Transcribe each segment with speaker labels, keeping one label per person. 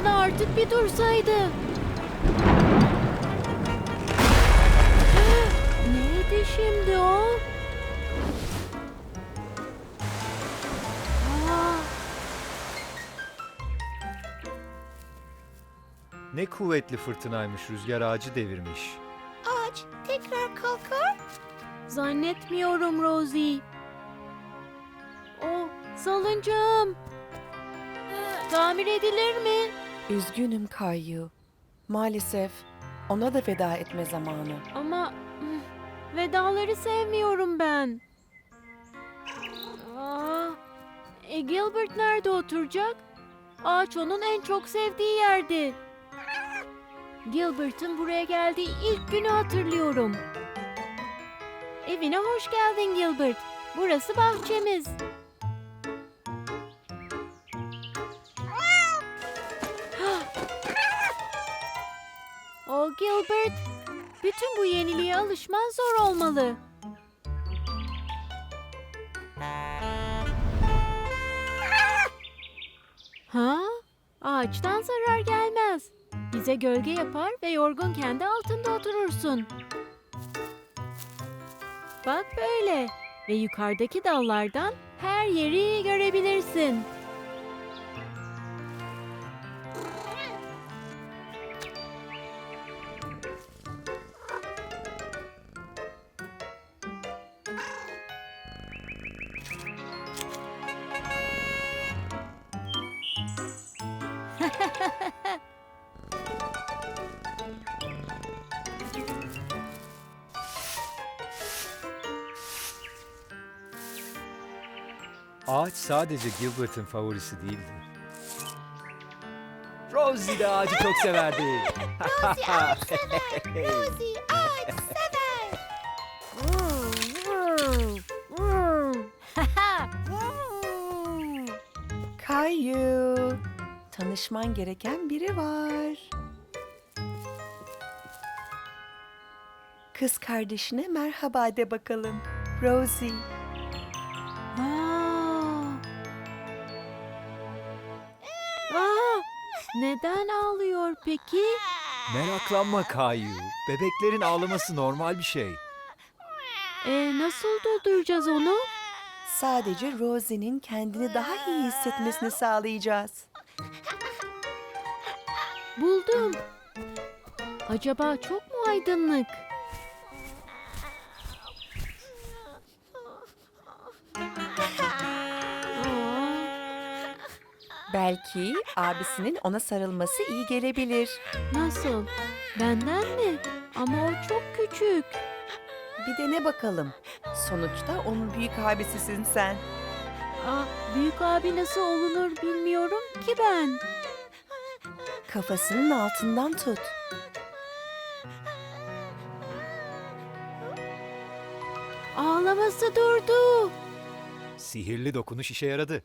Speaker 1: Fırtına artık bir dursaydı. Neydi şimdi o? Aa,
Speaker 2: Ne kuvvetli fırtınaymış rüzgar ağacı devirmiş.
Speaker 3: Ağaç tekrar kalkar.
Speaker 1: zannetmiyorum Rosie. O salıncağım. Tamir edilir mi?
Speaker 4: Üzgünüm Kayyu. Maalesef ona da veda etme zamanı.
Speaker 1: Ama vedaları sevmiyorum ben. Aa, e, Gilbert nerede oturacak? Ağaç onun en çok sevdiği yerdi. Gilbert'ın buraya geldiği ilk günü hatırlıyorum. Evine hoş geldin Gilbert. Burası bahçemiz. Gilbert, bütün bu yeniliğe alışman zor olmalı. Ha? Ağaçtan zarar gelmez. Bize gölge yapar ve yorgun kendi altında oturursun. Bak böyle ve yukarıdaki dallardan her yeri görebilirsin.
Speaker 2: Ağaç sadece Gilbert'ın favorisi değildi. Rosie de ağacı çok severdi.
Speaker 3: Rosie ağaç sever. Rosie ağaç sever.
Speaker 4: Kayyu. Tanışman gereken biri var. Kız kardeşine merhaba de bakalım. Rosie.
Speaker 1: Neden ağlıyor peki?
Speaker 2: Meraklanma Kayu. Bebeklerin ağlaması normal bir şey.
Speaker 1: E, nasıl durduracağız onu?
Speaker 4: Sadece Rosie'nin kendini daha iyi hissetmesini sağlayacağız.
Speaker 1: Buldum. Acaba çok mu aydınlık?
Speaker 4: Belki abisinin ona sarılması iyi gelebilir.
Speaker 1: nasıl? Benden mi? Ama o çok küçük.
Speaker 4: Bir dene bakalım. Sonuçta onun büyük abisisin sen.
Speaker 1: Aa, büyük abi nasıl olunur bilmiyorum ki ben.
Speaker 4: Kafasının altından tut.
Speaker 1: Ağlaması durdu.
Speaker 2: Sihirli dokunuş işe yaradı.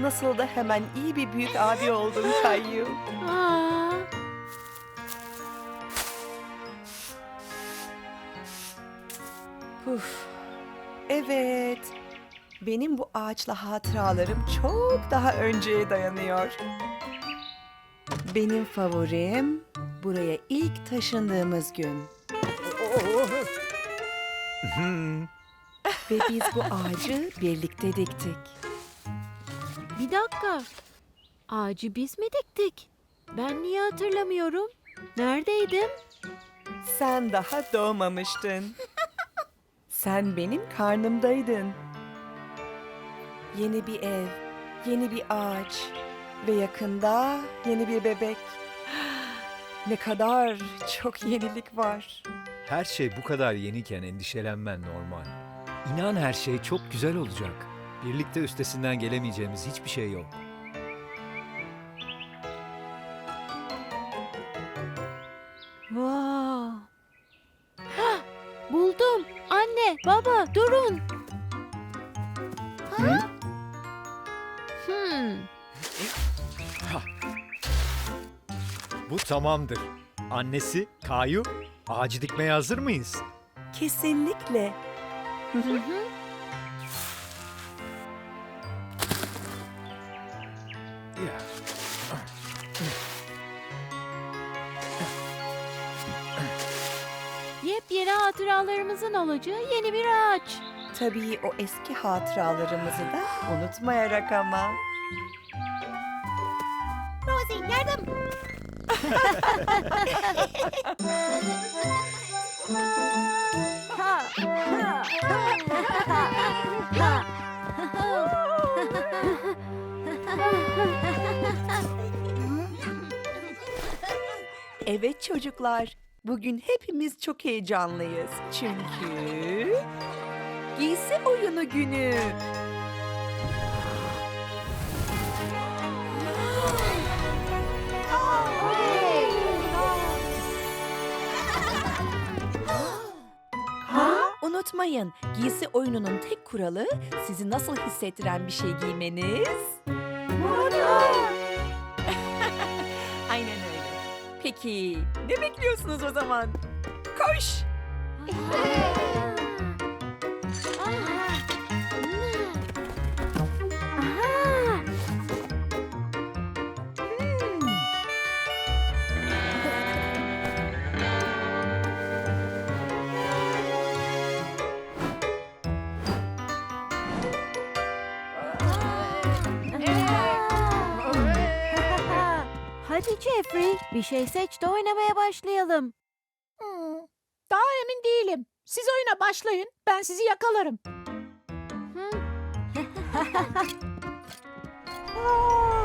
Speaker 4: Nasıl da hemen iyi bir büyük abi oldun Kayyu.
Speaker 1: Aa,
Speaker 4: Puf. Evet. Benim bu ağaçla hatıralarım çok daha önceye dayanıyor. Benim favorim buraya ilk taşındığımız gün. Ve biz bu ağacı birlikte diktik.
Speaker 1: Bir dakika. Ağacı biz mi diktik? Ben niye hatırlamıyorum? Neredeydim?
Speaker 4: Sen daha doğmamıştın. Sen benim karnımdaydın. Yeni bir ev, yeni bir ağaç ve yakında yeni bir bebek. Ne kadar çok yenilik var.
Speaker 2: her şey bu kadar yeniyken endişelenmen normal. İnan her şey çok güzel olacak. Birlikte üstesinden gelemeyeceğimiz hiçbir şey yok.
Speaker 1: Wow. Hah, buldum. Anne, baba, durun.
Speaker 2: Hı?
Speaker 1: Hmm.
Speaker 2: Bu tamamdır. Annesi, Kayu, ağacı dikmeye hazır mıyız?
Speaker 4: Kesinlikle.
Speaker 1: Hı hı. Yepyeni hatıralarımızın olacağı yeni bir ağaç.
Speaker 4: Tabii o eski hatıralarımızı da unutmayarak ama.
Speaker 3: Rosie yardım.
Speaker 4: Evet çocuklar, bugün hepimiz çok heyecanlıyız. Çünkü giysi oyunu günü. Unutmayın, giysi oyununun tek kuralı sizi nasıl hissettiren bir şey giymeniz. Peki, ne bekliyorsunuz o zaman? Koş!
Speaker 1: Hadi Jeffrey, bir şey seç de oynamaya başlayalım.
Speaker 5: Hmm, Daha emin değilim. Siz oyuna başlayın. Ben sizi yakalarım.
Speaker 1: Ah,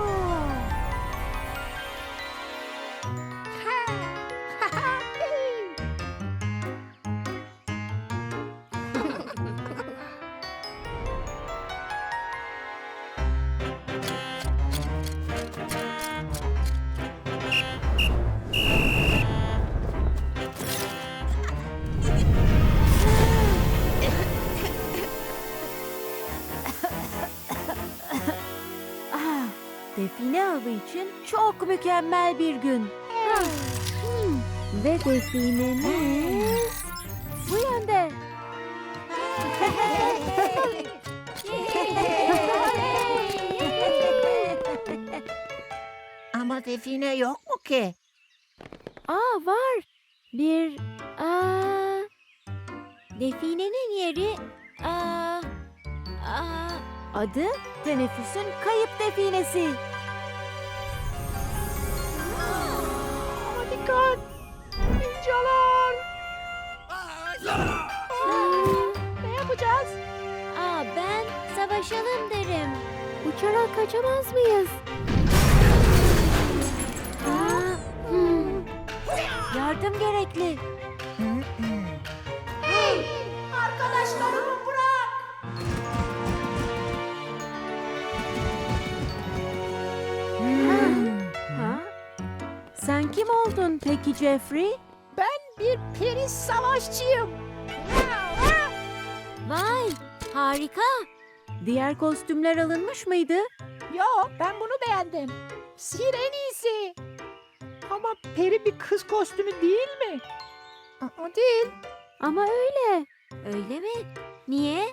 Speaker 1: çok mükemmel bir gün. Hmm, Ve definemiz bu yönde.
Speaker 3: Ama define yok mu ki?
Speaker 1: Aa var. Bir aa, definenin yeri aa, aa, adı teneffüsün kayıp definesi.
Speaker 5: Yapacağız?
Speaker 1: Aa, ben savaşalım derim. Uçarak kaçamaz mıyız? Aa, hmm. Yardım gerekli.
Speaker 5: Arkadaşlarımı bırak!
Speaker 1: Ha? Sen kim oldun peki Jeffrey?
Speaker 5: Ben bir peri savaşçıyım.
Speaker 1: Vay, harika. Diğer kostümler alınmış mıydı?
Speaker 5: Yo, ben bunu beğendim. Sihir en iyisi. Ama peri bir kız kostümü değil mi? Aa, değil.
Speaker 1: Ama öyle. Öyle mi? Niye?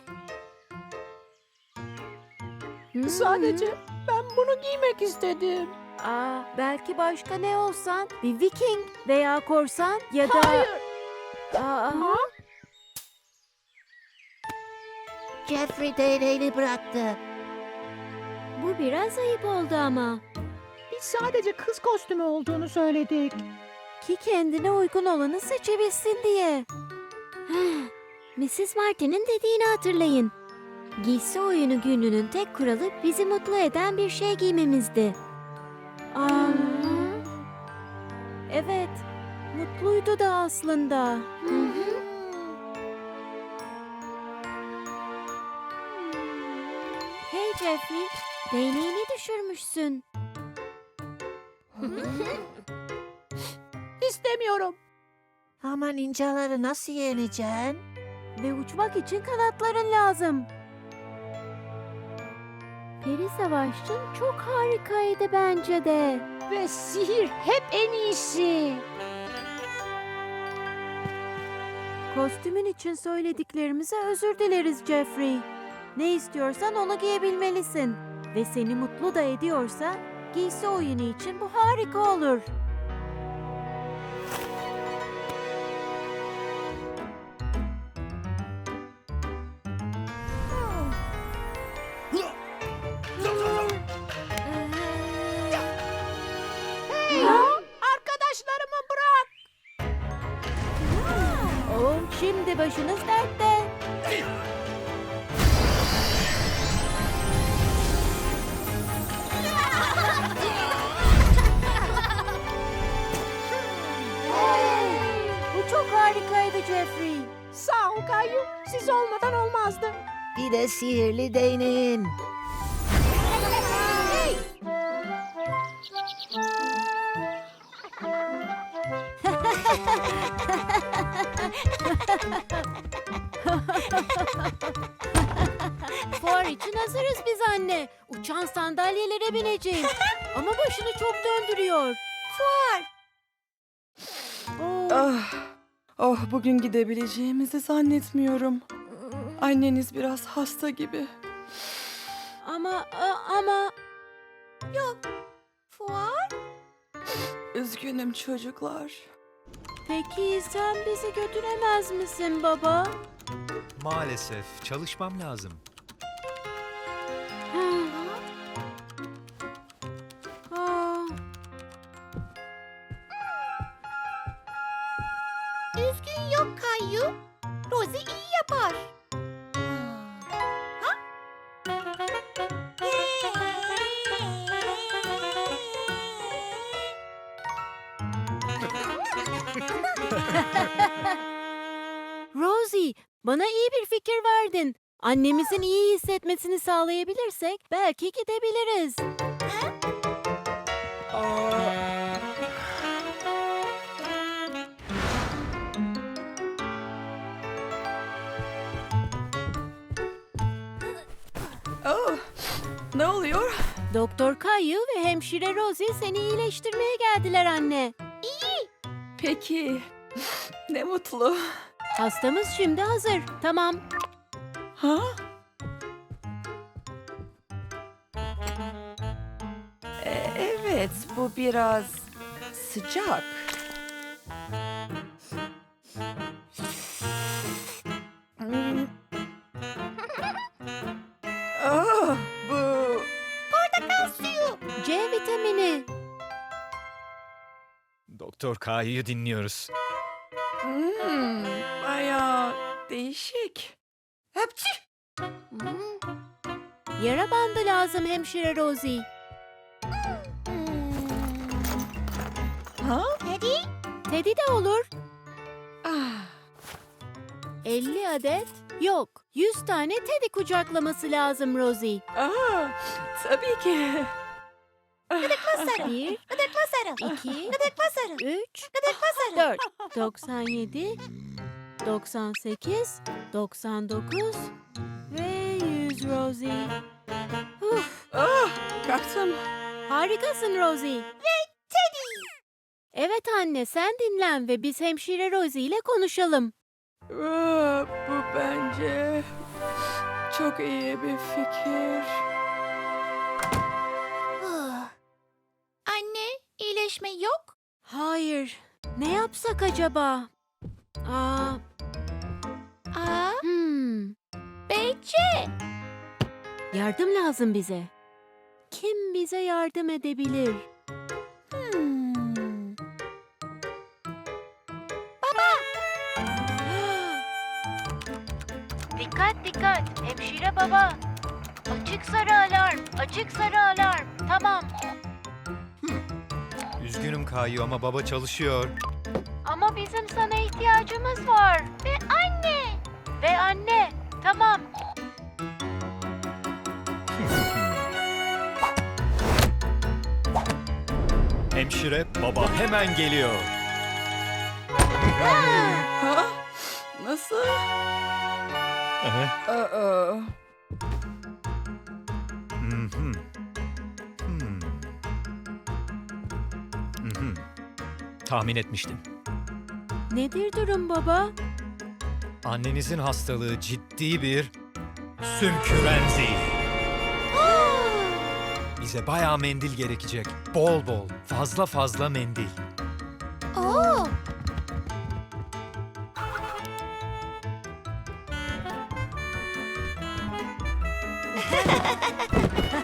Speaker 1: Hmm.
Speaker 5: Sadece ben bunu giymek istedim.
Speaker 1: Aa, belki başka ne olsan? Bir Viking veya korsan ya da...
Speaker 5: Hayır.
Speaker 1: Aa,
Speaker 3: Jeffrey değneğini bıraktı.
Speaker 1: bu biraz ayıp oldu ama.
Speaker 5: Biz sadece kız kostümü olduğunu söyledik.
Speaker 1: Ki kendine uygun olanı seçebilsin diye. Mrs. Martin'in dediğini hatırlayın. Giysi oyunu gününün tek kuralı bizi mutlu eden bir şey giymemizdi. Aa, evet, mutluydu da aslında. Hey Jeffrey, değneğini düşürmüşsün.
Speaker 5: İstemiyorum.
Speaker 3: Ama ninjaları nasıl yeneceksin?
Speaker 1: Ve uçmak için kanatların lazım. Peri Savaşçın çok harikaydı bence de.
Speaker 5: Ve sihir hep en iyisi.
Speaker 1: Kostümün için söylediklerimize özür dileriz Jeffrey. Ne istiyorsan onu giyebilmelisin. Ve seni mutlu da ediyorsa giysi oyunu için bu harika olur.
Speaker 3: Bir de sihirli değneğin.
Speaker 1: Fuar için hazırız biz anne. Uçan sandalyelere bineceğim. Ama başını çok döndürüyor. Fuar. Oh,
Speaker 4: Ah, oh bugün gidebileceğimizi zannetmiyorum. Anneniz biraz hasta gibi.
Speaker 1: ama ama
Speaker 3: Fuar?
Speaker 4: Üzgünüm çocuklar.
Speaker 1: peki sen bizi götüremez misin baba?
Speaker 2: Maalesef çalışmam lazım.
Speaker 3: Üzgün yok Kayu. Rosie iyi yapar.
Speaker 1: Annemizin iyi hissetmesini sağlayabilirsek belki gidebiliriz.
Speaker 4: Oh, ne oluyor?
Speaker 1: Doktor Kayu ve hemşire Rosie seni iyileştirmeye geldiler anne.
Speaker 4: Peki, ne mutlu.
Speaker 1: Hastamız şimdi hazır. Tamam.
Speaker 4: Ha? E, evet, bu biraz sıcak. Hmm. Ah, bu
Speaker 1: C vitamini.
Speaker 2: Doktor K'yı dinliyoruz.
Speaker 1: Hemşire Rosie.
Speaker 4: Ha?
Speaker 1: Teddy de olur.
Speaker 4: Ah,
Speaker 1: 50 adet. Yok. 100 tane Teddy kucaklaması lazım Rosie.
Speaker 4: ah, tabii ki.
Speaker 1: Bir, iki, üç, dört, 97, 98, 99 ve 100 Rosie. Uf,
Speaker 4: Ah, kalktım.
Speaker 1: harikasın Rosie. Ve Teddy. Evet anne sen dinlen ve biz hemşire Rosie ile konuşalım.
Speaker 4: Ah, bu bence çok iyi bir fikir.
Speaker 3: Anne, iyileşme yok.
Speaker 1: Hayır. Ne yapsak acaba? Aa,
Speaker 3: Aa,
Speaker 1: hmm.
Speaker 3: Beyce.
Speaker 1: Yardım lazım bize. Kim bize yardım edebilir?
Speaker 3: Hmm.
Speaker 1: Dikkat dikkat hemşire baba. Açık sarı alarm, açık sarı alarm. Tamam.
Speaker 2: Üzgünüm K'yı ama baba çalışıyor.
Speaker 1: Ama bizim sana ihtiyacımız var. Ve anne. Ve anne. Tamam.
Speaker 2: Hemşire baba hemen geliyor.
Speaker 4: Ha? Nasıl? Aa,
Speaker 2: Mhm. Hmm. Mhm. Tahmin etmiştim.
Speaker 1: Nedir durum baba?
Speaker 2: Annenizin hastalığı ciddi bir sümkürenzi. Bize bayağı mendil gerekecek. Bol bol, fazla fazla mendil.
Speaker 3: Oo,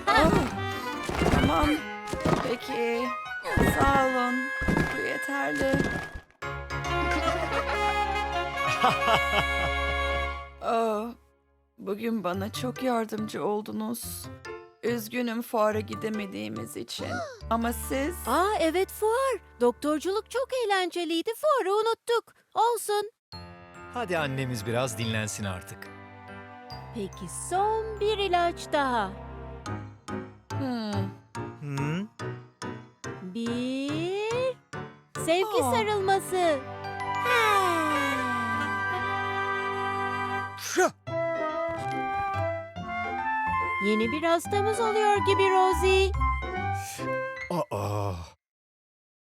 Speaker 4: Tamam. Peki. Sağ olun. Bu yeterli. oh, bugün bana çok yardımcı oldunuz. Üzgünüm fuara gidemediğimiz için. Ama siz...
Speaker 1: Aa evet fuar. Doktorculuk çok eğlenceliydi. Fuarı unuttuk. Olsun.
Speaker 2: Hadi annemiz biraz dinlensin artık.
Speaker 1: Peki son bir ilaç daha.
Speaker 4: Hmm,
Speaker 2: Hı?
Speaker 1: Bir... Sevgi sarılması. Yeni bir hastamız oluyor gibi Rosie.